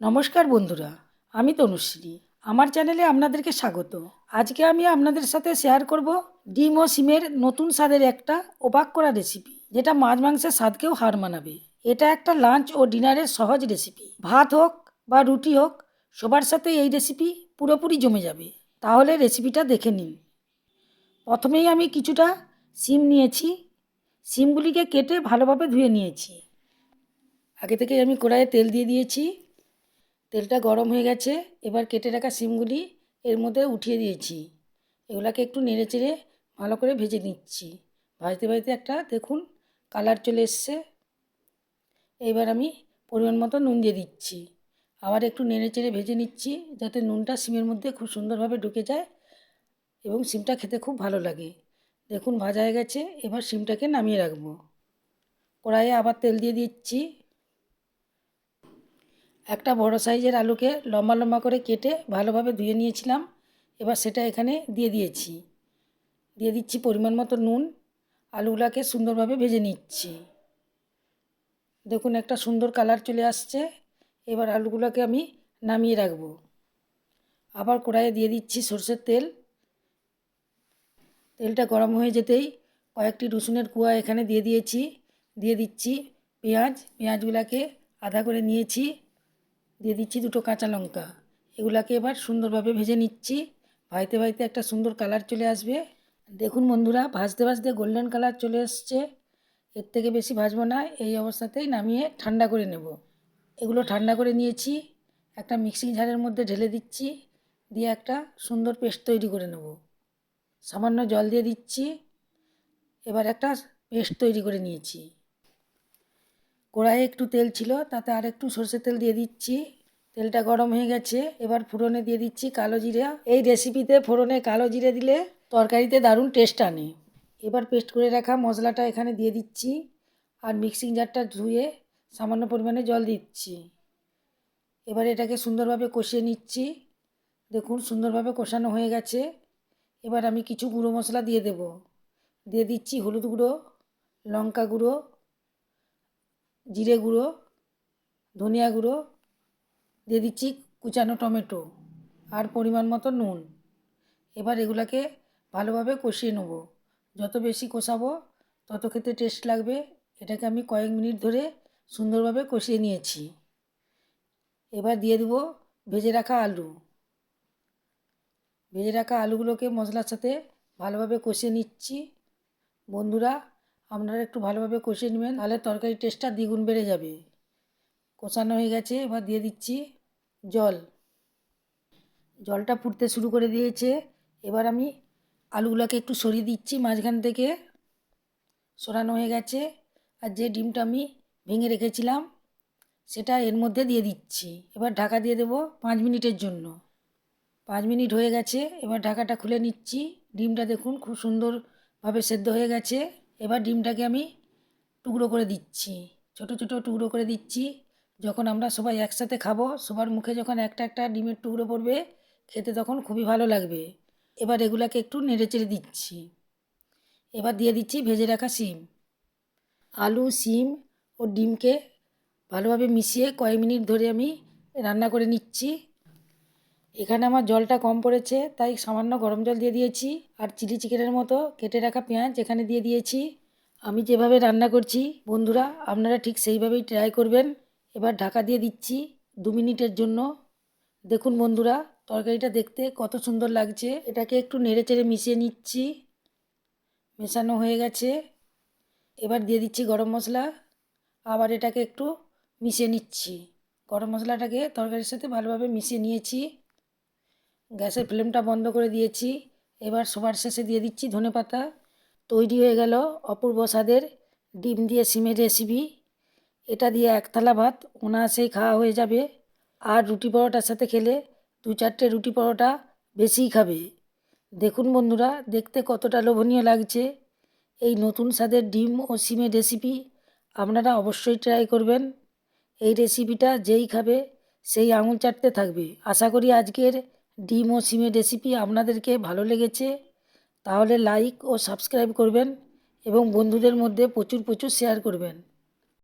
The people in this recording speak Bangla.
নমস্কার বন্ধুরা, আমি তনুশ্রী। আমার চ্যানেলে আপনাদেরকে স্বাগত। আজকে আমি আপনাদের সাথে শেয়ার করব ডিম ও সিমের নতুন স্বাদের একটা অবাক করা রেসিপি যেটা মাছ মাংসের স্বাদকেও হার মানাবে। এটা একটা লাঞ্চ ও ডিনারের সহজ রেসিপি ভাত হোক বা রুটি হোক, সবার সাথে এই রেসিপি পুরোপুরি জমে যাবে। তাহলে রেসিপিটা দেখে নিন। প্রথমেই আমি কিছুটা সিম নিয়েছি। সিমগুলিকে কেটে ভালোভাবে ধুয়ে নিয়েছি। আগে থেকে আমি কড়াইয়ে তেল দিয়ে দিয়েছি। তেলটা গরম হয়ে গেছে, এবার কেটে রাখা সিমগুলি এর মধ্যে উঠিয়ে দিয়েছি। এগুলাকে একটু নেড়ে চেড়ে ভালো করে ভেজে নিচ্ছি। ভাজতে ভাজতে একটা দেখুন কালার চলে এসছে। এবার আমি পরিমাণ মতো নুন দিয়ে দিচ্ছি। আবার একটু নেড়ে চেড়ে ভেজে নিচ্ছি যাতে নুনটা সিমের মধ্যে খুব সুন্দরভাবে ঢুকে যায় এবং সিমটা খেতে খুব ভালো লাগে। দেখুন ভাজা হয়ে গেছে, এবার সিমটাকে নামিয়ে রাখব। কড়াইয়ে আবার তেল দিয়ে দিচ্ছি। একটা বড় সাইজের আলুকে লম্বা লম্বা করে কেটে ভালোভাবে ধুয়ে নিয়েছিলাম। এবার সেটা এখানে দিয়ে দিয়েছি। দিয়ে দিচ্ছি পরিমাণ মতো নুন। আলুগুলাকে সুন্দরভাবে ভেজে নিচ্ছি। দেখুন একটা সুন্দর কালার চলে আসছে। এবার আলুগুলোকে আমি নামিয়ে রাখব। আবার কড়াইয়ে দিয়ে দিচ্ছি সর্ষের তেল। তেলটা গরম হয়ে যেতেই কয়েকটি রসুনের কুয়া এখানে দিয়ে দিয়েছি। দিয়ে দিচ্ছি পেঁয়াজ। পেঁয়াজগুলোকে আধা করে নিয়েছি। দিয়ে দিচ্ছি দুটো কাঁচা লঙ্কা। এগুলাকে এবার সুন্দরভাবে ভেজে নিচ্ছি। ভাইতে ভাইতে একটা সুন্দর কালার চলে আসবে। দেখুন বন্ধুরা, ভাজতে ভাজতে গোল্ডেন কালার চলে এসছে। এর থেকে বেশি ভাজবো না, এই অবস্থাতেই নামিয়ে ঠান্ডা করে নেব। এগুলো ঠান্ডা করে নিয়েছি। একটা মিক্সিং ঝাড়ের মধ্যে ঢেলে দিচ্ছি। দিয়ে একটা সুন্দর পেস্ট তৈরি করে নেব। সামান্য জল দিয়ে দিচ্ছি। এবার একটা পেস্ট তৈরি করে নিয়েছি। কড়াইয়ে একটু তেল ছিল, তাতে আর একটু সর্ষের তেল দিয়ে দিচ্ছি। তেলটা গরম হয়ে গেছে, এবার ফোড়নে দিয়ে দিচ্ছি কালো জিরে। এই রেসিপিতে ফোড়নে কালো জিরে দিলে তরকারিতে দারুণ টেস্ট আনে। এবার পেস্ট করে রাখা মশলাটা এখানে দিয়ে দিচ্ছি আর মিক্সিং জারটা ধুয়ে সামান্য পরিমাণে জল দিচ্ছি। এবার এটাকে সুন্দরভাবে কষিয়ে নিচ্ছি। দেখুন, সুন্দরভাবে কষানো হয়ে গেছে। এবার আমি কিছু গুঁড়ো মশলা দিয়ে দেব। দিয়ে দিচ্ছি হলুদ গুঁড়ো, লঙ্কা গুঁড়ো জিরে গুঁড়ো, ধনিয়া গুঁড়ো, দিয়ে দিচ্ছি কুচানো টমেটো আর পরিমাণ মতো নুন। এবার এগুলাকে ভালোভাবে কষিয়ে নেব। যত বেশি কষাবো, তত খেতে টেস্ট লাগবে। এটাকে আমি কয়েক মিনিট ধরে সুন্দরভাবে কষিয়ে নিয়েছি। এবার দিয়ে দেব ভেজে রাখা আলু। ভেজে রাখা আলুগুলোকে মশলার সাথে ভালোভাবে কষিয়ে নিচ্ছি। বন্ধুরা আপনারা একটু ভালোভাবে কষিয়ে নেবেন, তাহলে তরকারির টেস্টটা দ্বিগুণ বেড়ে যাবে। কষানো হয়ে গেছে, এবার দিয়ে দিচ্ছি জল। জলটা ফুটতে শুরু করে দিয়েছে। এবার আমি আলুগুলোকে একটু সরিয়ে দিচ্ছি মাঝখান থেকে। সরানো হয়ে গেছে। আর যে ডিমটা আমি ভেঙে রেখেছিলাম, সেটা এর মধ্যে দিয়ে দিচ্ছি। এবার ঢাকা দিয়ে দেবো পাঁচ মিনিটের জন্য। পাঁচ মিনিট হয়ে গেছে, এবার ঢাকাটা খুলে নিচ্ছি। ডিমটা দেখুন খুব সুন্দরভাবে সেদ্ধ হয়ে গেছে। এবার ডিমটাকে আমি টুকরো করে দিচ্ছি। ছোট ছোট টুকরো করে দিচ্ছি। যখন আমরা সবাই একসাথে খাব, সবার মুখে যখন একটা একটা ডিমের টুকরো পড়বে, খেতে তখন খুবই ভালো লাগবে। এবার এগুলাকে একটু নেড়ে চেড়ে দিচ্ছি। এবার দিয়ে দিচ্ছি ভেজে রাখা সিম আলু সিম ও ডিমকে ভালোভাবে মিশিয়ে কয়েক মিনিট ধরে আমি রান্না করে নিচ্ছি। এখানে আমার জলটা কম পড়েছে, তাই সামান্য গরম জল দিয়ে দিয়েছি। আর চিলি চিকেনের মতো কেটে রাখা পেঁয়াজ এখানে দিয়ে দিয়েছি। আমি যেভাবে রান্না করছি, বন্ধুরা, আপনারা ঠিক সেইভাবেই ট্রাই করবেন। এবার ঢাকা দিয়ে দিচ্ছি দু মিনিটের জন্য। দেখুন বন্ধুরা, তরকারিটা দেখতে কত সুন্দর লাগছে। এটাকে একটু নেড়ে চেড়ে মিশিয়ে নিচ্ছি। মেশানো হয়ে গেছে। এবার দিয়ে দিচ্ছি গরম মশলা। আবার এটাকে একটু মিশিয়ে নিচ্ছি। গরম মশলাটাকে তরকারির সাথে ভালোভাবে মিশিয়ে নিয়েছি। গ্যাসের ফ্লেমটা বন্ধ করে দিয়েছি। এবার সবার শেষে দিয়ে দিচ্ছি ধনে পাতা। তৈরি হয়ে গেল অপূর্ব স্বাদের ডিম দিয়ে সিমের রেসিপি এটা দিয়ে এক থালা ভাত, অনায়াসেই খাওয়া হয়ে যাবে। আর রুটি পরোটার সাথে খেলে দু চারটে রুটি পরোটা বেশিই খাবে। দেখুন বন্ধুরা, দেখতে কতটা লোভনীয় লাগছে। এই নতুন স্বাদের ডিম ও সিমের রেসিপি আপনারা অবশ্যই ট্রাই করবেন। এই রেসিপিটা যেই খাবে, সেই আঙুল চাটতে থাকবে। আশা করি আজকের ডিম ও সিমের রেসিপি আপনাদেরকে ভালো লেগেছে, তাহলে লাইক ও সাবস্ক্রাইব করবেন এবং বন্ধুদের মধ্যে প্রচুর প্রচুর শেয়ার করবেন।